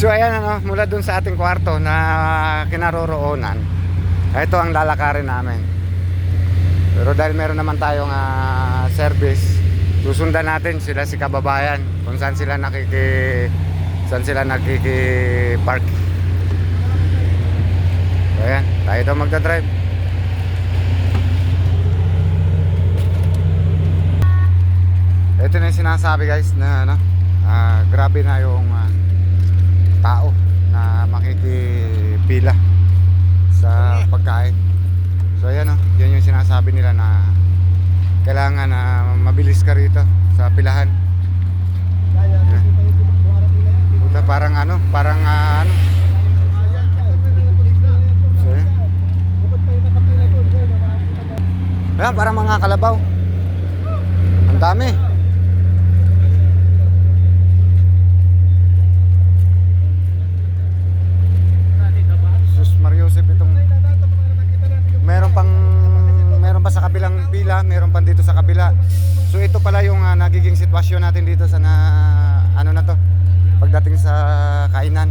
So ayan ano, mula dun sa ating kwarto na kinaroroonan, ito ang lalakarin namin. Pero dahil meron naman tayong ah, service, susundan natin sila si kababayan kung saan sila nakiki saan sila nakiki-park. So ayan, tayo daw magdadrive. Ito na yung sinasabi guys na ano, ah, grabe na yung ah, tao na makikipila sa pagkain. So ayan o, yan yung sinasabi nila na kailangan na mabilis ka rito sa pilahan. Ayan. Puta, parang ano, parang ah, ano. So ayan. Ayan, parang mga kalabaw. Ang dami. Sus Mariusip itong meron pang meron pa sa kabilang pila, meron pa dito sa kabila. So ito pala yung ah, nagiging sitwasyon natin dito sa na, ano na to pagdating sa kainan.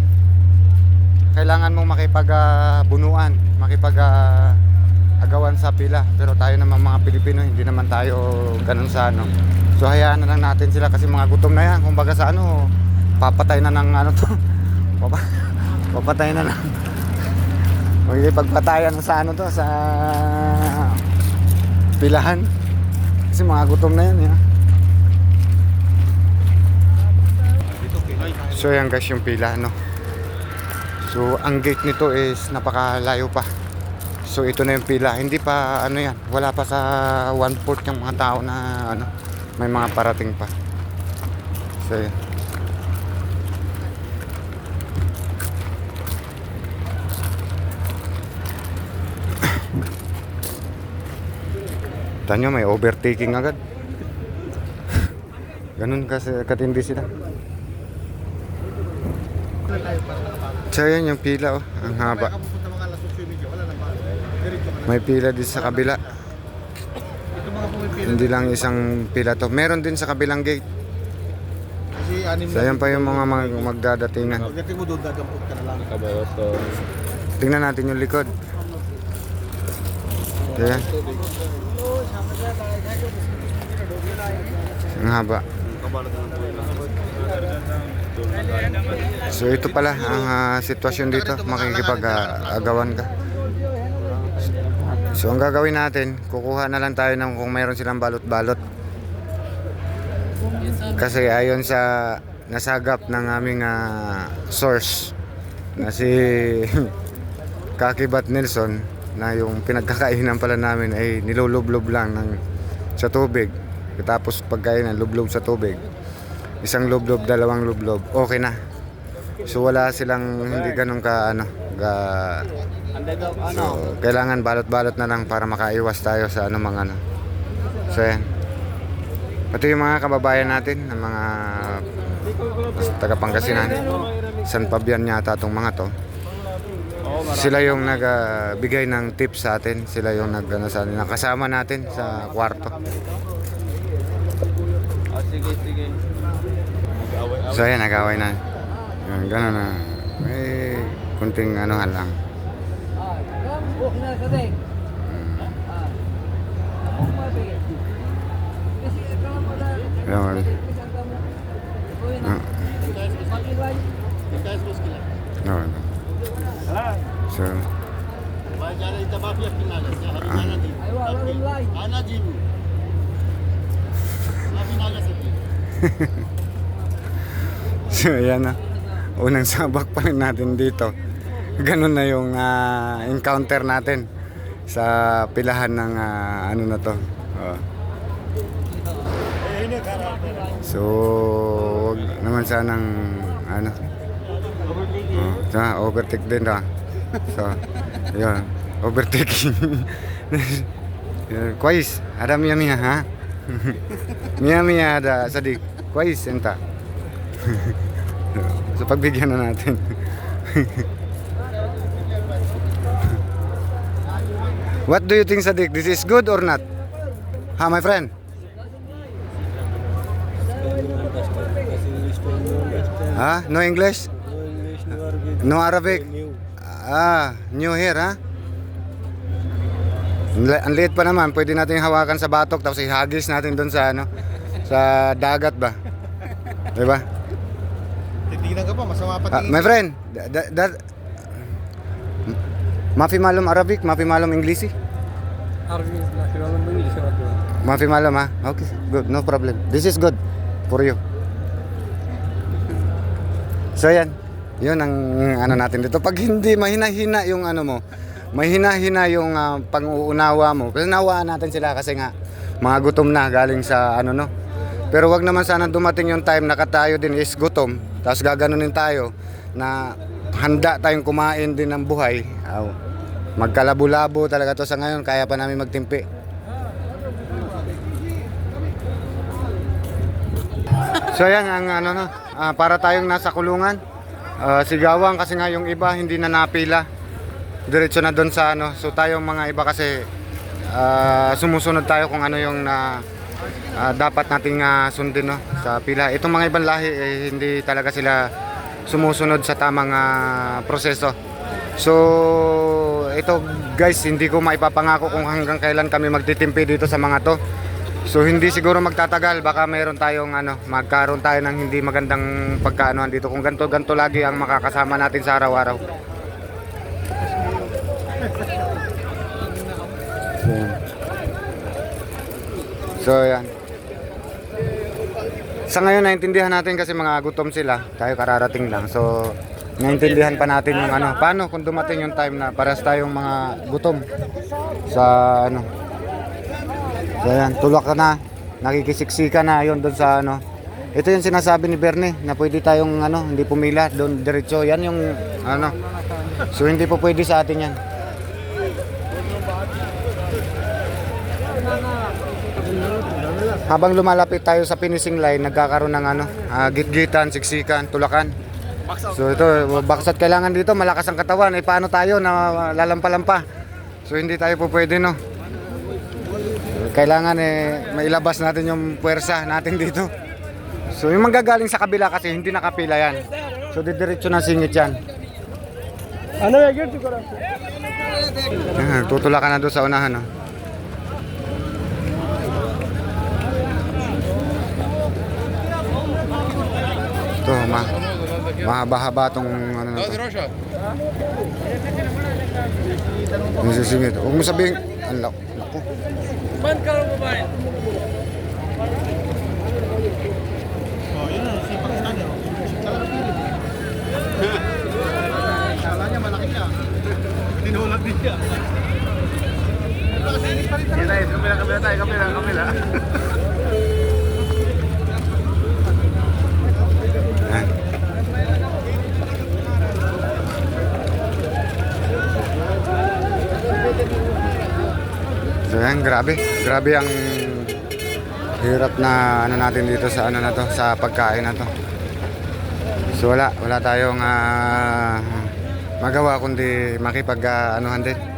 Kailangan mong makipag-bunuan, makipag ah, agawan sa pila. Pero tayo naman mga Pilipino, hindi naman tayo ganun sa ano. So hayaan na lang natin sila kasi mga gutom na yan. Kumbaga sa ano, papatay na ng ano to. Papa, papatay na ng Magkipagpatayan sa ano to, sa pilahan. Kasi mga gutom na yan, ya. So yan guys yung pila, no. So ang gate nito is napakalayo pa. So ito na yung pila. Hindi pa ano yan, wala pa sa one fourth yung mga tao na ano, may mga parating pa. So yan. Tanyo may overtaking agad. Ganun kasi katindi sila. So yan yung pila oh, ang haba. May pila din sa kabila. Hindi lang isang pila to. Meron din sa kabilang gate. So yan pa yung mga mag magdadatingan. Mo doon, dadampot ka na lang. Tingnan natin yung likod. Ayan. Ang haba. So ito pala ang ah, sitwasyon dito, makikipag-agawan ka. So ang gagawin natin, kukuha na lang tayo ng kung mayroon silang balot-balot. Kasi ayon sa nasagap ng aming ah, source na si Kakibat Nelson na yung pinagkakainan pala namin ay nilulublob lang ng sa tubig. Tapos pagkainan, lublob sa tubig. Isang lublob, dalawang lublob, okay na. So wala silang hindi ganun ka ano, ga, so, kailangan balot-balot na lang para makaiwas tayo sa ano mga ano. So yan. Pati yung mga kababayan natin, ng mga taga Pangasinan, San Fabian yata itong mga to. Sila yung nagbigay ng tips sa atin. Sila yung nag ano, sa nakasama natin sa kwarto. Ah, sige, sige. So ayan, nag-away na. Yan, Ganun na. May kunting ano lang. Yan. Ah, yan. So, so ayan na. Unang sabak pa rin natin dito. Ganun na yung ah, encounter natin sa pilahan ng ah, ano na to. Oh. So, wag naman sanang ano. Oh, sa overtake din ha. So, yun. Overtaking. Kwais, ada mia mia ha? mia mia ada sadik. Kwais enta. so pagbigyan na natin. What do you think Sadik? This is good or not? Ha, my friend? Ha? No English? No Arabic. Ah, new hair ha? Ang liit pa naman, pwede natin hawakan sa batok tapos ihagis natin doon sa ano, sa dagat ba? 'Di ba? Titingnan ka pa, masama pa ah, tingin. Ah, my friend, that, that Mafi malum Arabic, mafi malum English. Arabic, mafi malum English. Mafi malum ha? Okay, good, no problem. This is good for you. So yan yun ang ano natin dito. Pag hindi mahina-hina yung ano mo, mahina-hina yung ah, pang-uunawa mo. Kasi nawaan natin sila kasi nga mga gutom na galing sa ano no. Pero wag naman sana dumating yung time na tayo din is gutom. Tapos gaganunin tayo na handa tayong kumain din ng buhay. Aw, magkalabo-labo talaga to sa ngayon. Kaya pa namin magtimpi. So yan ang ano no, ah, para tayong nasa kulungan. Ah, sigawan kasi nga yung iba hindi na napila. Diretso na doon sa ano. So tayong mga iba kasi ah, sumusunod tayo kung ano yung na ah, dapat nating ah, sundin no sa pila. Itong mga ibang lahi eh, hindi talaga sila sumusunod sa tamang ah, proseso. So ito guys, hindi ko maipapangako kung hanggang kailan kami magtitimpi dito sa mga to. So hindi siguro magtatagal baka mayroon tayong ano magkaroon tayo ng hindi magandang pagkaanoan dito kung ganto ganto lagi ang makakasama natin sa araw-araw. So, yan. Sa ngayon naintindihan natin kasi mga gutom sila, tayo kararating lang. So naintindihan pa natin yung ano, paano kung dumating yung time na paras tayong mga gutom sa ano So yan, tulak ka na. Nakikisiksika na yon doon sa ano. Ito yung sinasabi ni Bernie na pwede tayong ano, hindi pumila doon diretso. Yan yung ano. So hindi po pwede sa atin yan. Habang lumalapit tayo sa finishing line, nagkakaroon ng ano, ah, gitgitan, siksikan, tulakan. So ito, baksat kailangan dito, malakas ang katawan. Eh paano tayo na lalampa-lampa? So hindi tayo po pwede no kailangan eh, mailabas natin yung puwersa natin dito. So yung manggagaling sa kabila kasi hindi nakapila yan. So didiretso na singit yan. Ano yung girl ko lang? Tutula ka na doon sa unahan. Oh. Ito, ma mahaba-haba itong ano na ito. Yung sisingit. Huwag mo sabihin, unlock. Naku. Ban ka lang babae. Oh, yun na. Sipag na niya. Kala niya malaki siya. Tinulad din siya. Yan tayo, kamila, kamila tayo, kamila, kamila. Yan, grabe. Grabe ang hirap na ano natin dito sa ano na to, sa pagkain na to. So wala, wala tayong ah, magawa kundi makipag ah, anuhan din.